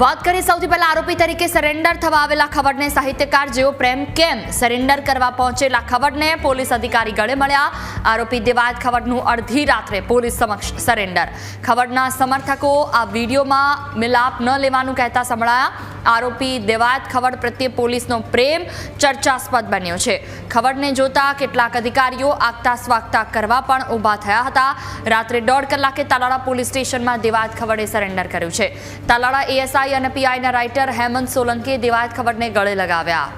વાત કરીએ સૌથી પહેલા આરોપી તરીકે સરેન્ડર થવા આવેલા ખવડને સાહિત્યકાર જેવો પ્રેમ કેમ સરેન્ડર કરવા પહોંચેલા ખવડને પોલીસ અધિકારી ગળે મળ્યા. આરોપી દેવાયત ખવડનું અડધી રાત્રે પોલીસ સમક્ષ સરેન્ડર. ખવડના સમર્થકો આ વિડીયોમાં મિલાપ ન લેવાનું કહેતા સંભળાયા. આરોપી દેવાયત ખવડ પ્રત્યે પોલીસનો પ્રેમ ચર્ચાસ્પદ બન્યો છે. ખવડને જોતા કેટલાક અધિકારીઓ આગતા સ્વાગતા કરવા પણ ઊભા થયા હતા. રાત્રે દોઢ કલાકે તાલાળા પોલીસ સ્ટેશનમાં દેવાત ખવડે સરેન્ડર કર્યું છે. તાલાળા એએસઆઈ અને પીઆઈના રાઇટર હેમંત સોલંકીએ દેવાયત ખવડને ગળે લગાવ્યા.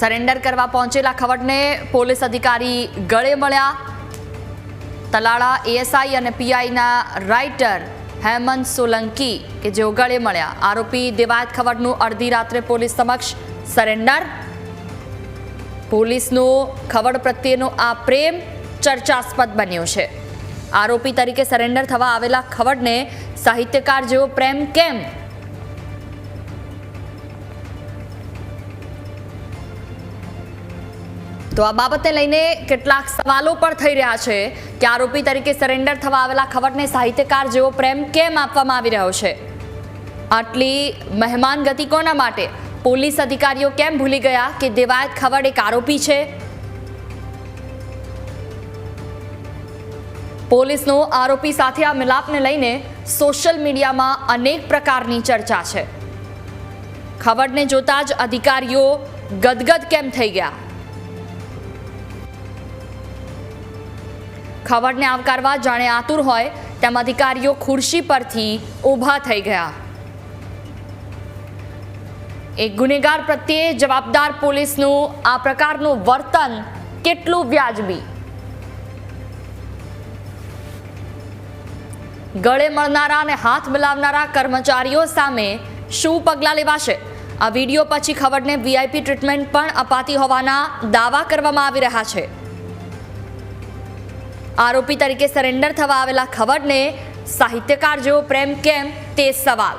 સરેન્ડર કરવા પહોંચેલા ખવડને પોલીસ અધિકારી ગળે મળ્યા. તલાળા એએસઆઈ અને પીઆઈના રાઇટર હેમંત સોલંકી કે જેઓ ગળે મળ્યા. આરોપી દેવાયત ખવડનું અડધી રાત્રે પોલીસ સમક્ષ સરેન્ડર. પોલીસનું ખવડ પ્રત્યેનો આ પ્રેમ ચર્ચાસ્પદ બન્યો છે. આરોપી તરીકે સરેન્ડર થવા આવેલા ખવડને સાહિત્યકાર જેવો પ્રેમ કેમ તો આ બાબતને લઈને કેટલાક સવાલો પણ થઈ રહ્યા છે કે આરોપી તરીકે સરેન્ડર થવા આવેલા ખબરને સાહિત્યકાર જેવો પ્રેમ કેમ આપવામાં આવી રહ્યો છે? આટલી મહેમાન ગતિ કોના માટે? પોલીસ અધિકારીઓ કેમ ભૂલી ગયા કે દેવાયત ખવડ એક આરોપી છે? પોલીસનો આરોપી સાથે આ મિલાપને લઈને સોશિયલ મીડિયામાં અનેક પ્રકારની ચર્ચા છે. ખબરને જોતા જ અધિકારીઓ ગદગદ કેમ થઈ ગયા? ખબરને આવકારવા જાણે આતુર હોય, તેમ અધિકારીઓ ખુરશી પરથી ઊભા થઈ ગયા. એક ગુનેગાર પ્રત્યે જવાબદાર પોલીસનું આ પ્રકારનું વર્તન કેટલું વ્યાજબી? ગળે મળનારા અને હાથ મિલાવનારા કર્મચારીઓ સામે શું પગલાં લેવાશે? આ વીડિયો પછી ખબરને વીઆઈપી ટ્રીટમેન્ટ પણ અપાતી હોવાના દાવા કરવામાં આવી રહ્યા છે. આરોપી તરીકે સરેન્ડર થવા આવેલા ખબરને સાહિત્યકાર જેવો પ્રેમ કેમ તે સવાલ.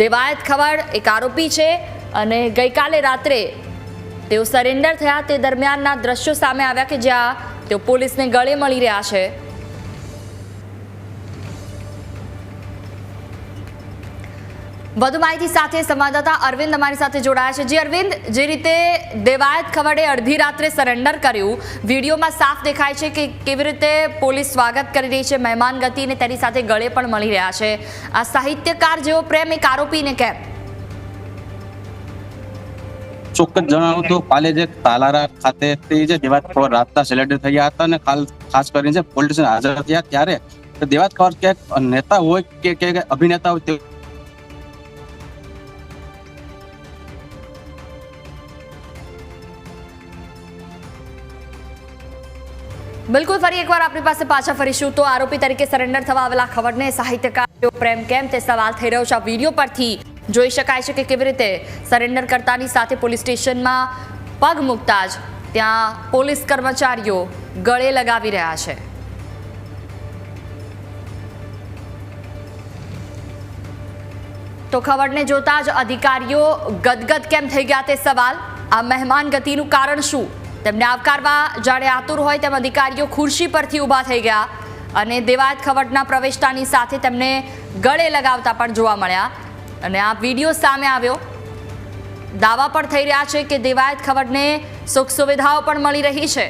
દેવાયત ખબર એક આરોપી છે અને ગઈકાલે રાત્રે તેઓ સરેન્ડર થયા તે દરમિયાનના દ્રશ્યો સામે આવ્યા કે જ્યાં તેઓ પોલીસને ગળે મળી રહ્યા છે. વધુ માહિતી સાથે સંવાદદાતા અરવિંદ અમારી સાથે જોડાયા છે. જે અરવિંદ, જે રીતે દેવાયત ખવડે અડધી રાત્રે સરેન્ડર કર્યું, વિડીયોમાં સાફ દેખાય છે કે કેવી રીતે પોલીસ સ્વાગત કરી રહી છે, મહેમાન ગતિ અને તેની સાથે ગળે પણ મળી રહ્યા છે. આ સાહિત્યકાર જેવો પ્રેમ એક આરોપીને કેમ? ચોક્કસ જણાવું તો કાલે જે તાલારા ખાતે જે દેવાત ખબર રાતના સિલેક્ટ થયા હતા અને ખાસ કરીને જે પોલિટિશિયન હાજર થયા ત્યારે દેવાત ખબર ક્યાંક નેતા હોય કે અભિનેતા હોય બિલકુલ, ફરી એકવાર આપણી પાસે પાછા ફરીશું. તો આરોપી તરીકે સરેન્ડર થવા આવેલા ખબરને સાહિત્યકાર પ્રેમ કેમ તે સવાલ થઈ રહ્યો છે. આ વીડિયો પરથી જોઈ શકાય છે કે કેવી રીતે સરેન્ડર કરતાની સાથે પોલીસ સ્ટેશનમાં પગ મૂકતા જ ત્યાં પોલીસ કર્મચારીઓ ગળે લગાવી રહ્યા છે. તો ખબરને જોતા જ અધિકારીઓ ગદગદ કેમ થઈ ગયા તે સવાલ? આ મહેમાન ગતિનું કારણ શું? તેમને આવકારવા જાણે આતુર હોય તેમ અધિકારીઓ ખુરશી પરથી ઊભા થઈ ગયા અને દેવાયત ખવડના પ્રવેશતાની સાથે તેમને ગળે લગાવતા પણ જોવા મળ્યા. અને આ વીડિયો સામે આવ્યો. દાવા પણ થઈ રહ્યા છે કે દેવાયત ખવડને સુખ સુવિધાઓ પણ મળી રહી છે.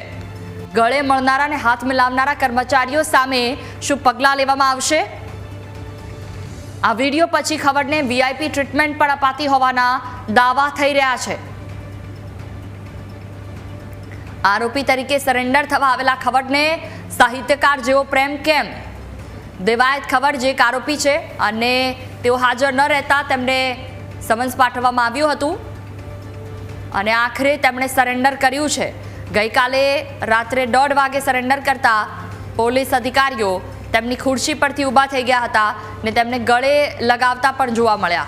ગળે મળનારા અને હાથ મિલાવનારા કર્મચારીઓ સામે શું પગલાં લેવામાં આવશે? આ વીડિયો પછી ખબરને વીઆઈપી ટ્રીટમેન્ટ પણ અપાતી હોવાના દાવા થઈ રહ્યા છે. આરોપી તરીકે સરેન્ડર થવા આવેલા ખબરને સાહિત્યકાર જેવો પ્રેમ કેમ? દેવાયત ખબર જે એક આરોપી છે અને તેઓ હાજર ન રહેતા તેમને સમન્સ પાઠવવામાં આવ્યું હતું. અને આખરે તેમણે સરેન્ડર કર્યું છે. ગઈકાલે રાત્રે દોઢ વાગે સરેન્ડર કરતા પોલીસ અધિકારીઓ તેમની ખુરશી પરથી ઊભા થઈ ગયા હતા ને તેમને ગળે લગાવતા પણ જોવા મળ્યા.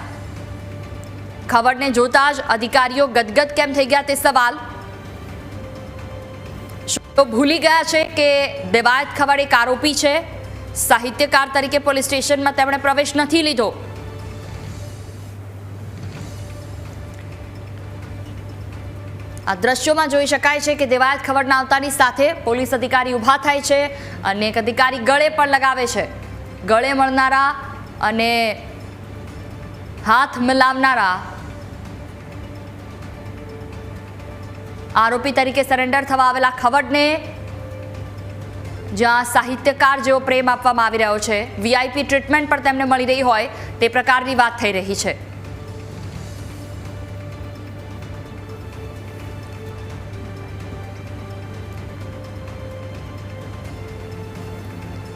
ખબરને જોતા જ અધિકારીઓ ગદગદ કેમ થઈ ગયા તે સવાલ તેઓ ભૂલી ગયા છે કે દેવાયત ખબર એક આરોપી છે. સાહિત્યકાર તરીકે પોલીસ સ્ટેશનમાં તેમણે પ્રવેશ નથી લીધો. આ દ્રશ્યોમાં જોઈ શકાય છે કે દેવાયત ખબરના આવતાની સાથે પોલીસ અધિકારી ઊભા થાય છે અને એક અધિકારી ગળે પણ લગાવે છે. ગળે મળનારા અને હાથ મિલાવનારા આરોપી તરીકે સરેન્ડર થવા આવેલા ખવડને જ્યાં સાહિત્યકાર જેવો પ્રેમ આપવામાં આવી રહ્યો છે. વીઆઈપી ટ્રીટમેન્ટ પણ તેમને મળી રહી હોય તે પ્રકારની વાત થઈ રહી છે.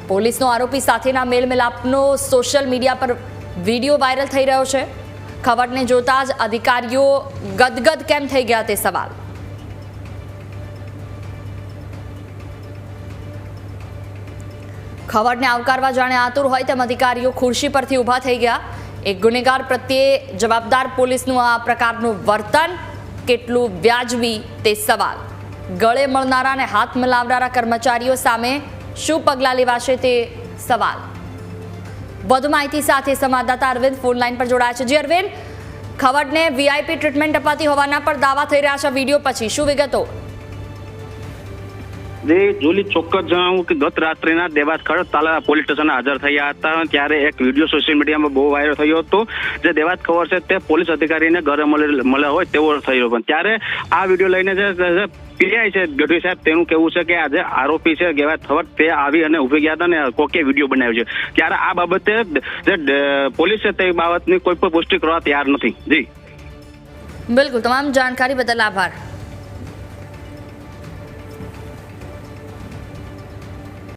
પોલીસનો આરોપી સાથેના મેલ મિલાપનો સોશિયલ મીડિયા પર વીડિયો વાયરલ થઈ રહ્યો છે. ખબરને જોતા જ અધિકારીઓ ગદગદ કેમ થઈ ગયા તે સવાલ. ખબરને આવકારવા જાણે આતુર હોય તેમ અધિકારીઓ ખુરશી પરથી ઊભા થઈ ગયા. એક ગુનેગાર પ્રત્યે જવાબદાર પોલીસનું આ પ્રકારનું વર્તન કેટલું વ્યાજબી તે સવાલ. ગળે મળનારા અને હાથ મિલાવનારા કર્મચારીઓ સામે શું પગલાં લેવાશે તે સવાલ. વધુ માહિતી સાથે સંવાદદાતા અરવિંદ ફોન લાઈન પર જોડાયા છે. જી અરવિંદ, ખવડને વીઆઈપી ટ્રીટમેન્ટ અપાતી હોવાના પર દાવા થઈ રહ્યા છે વીડિયો પછી. શું વિગતો? જે જોલી ચોક્કસ જણાવું કે ગત રાત્રિના દેવાસ ખડ તાલા પોલીસ સ્ટેશન હાજર થયા હતા ત્યારે એક વીડિયો સોશિયલ મીડિયામાં બહુ વાયરલ થયો હતો. જે દેવાત ખબર છે તે પોલીસ અધિકારીને ઘરે મળે મળ્યા હોય તેવો થયો પણ ત્યારે આ વીડિયો લઈને જે પીઆઈ છે ગઢવી સાહેબ, તેનું કેવું છે કે આજે આરોપી છે કેવા ખબર તે આવી અને ઊભી ગયા હતા ને કોકે વીડિયો બનાવ્યો છે. ત્યારે આ બાબતે જે પોલીસ છે તે બાબતની કોઈ પણ પુષ્ટિ કરવા તૈયાર નથી. જી. બિલકુલ, તમામ જાણકારી બદલ આભાર.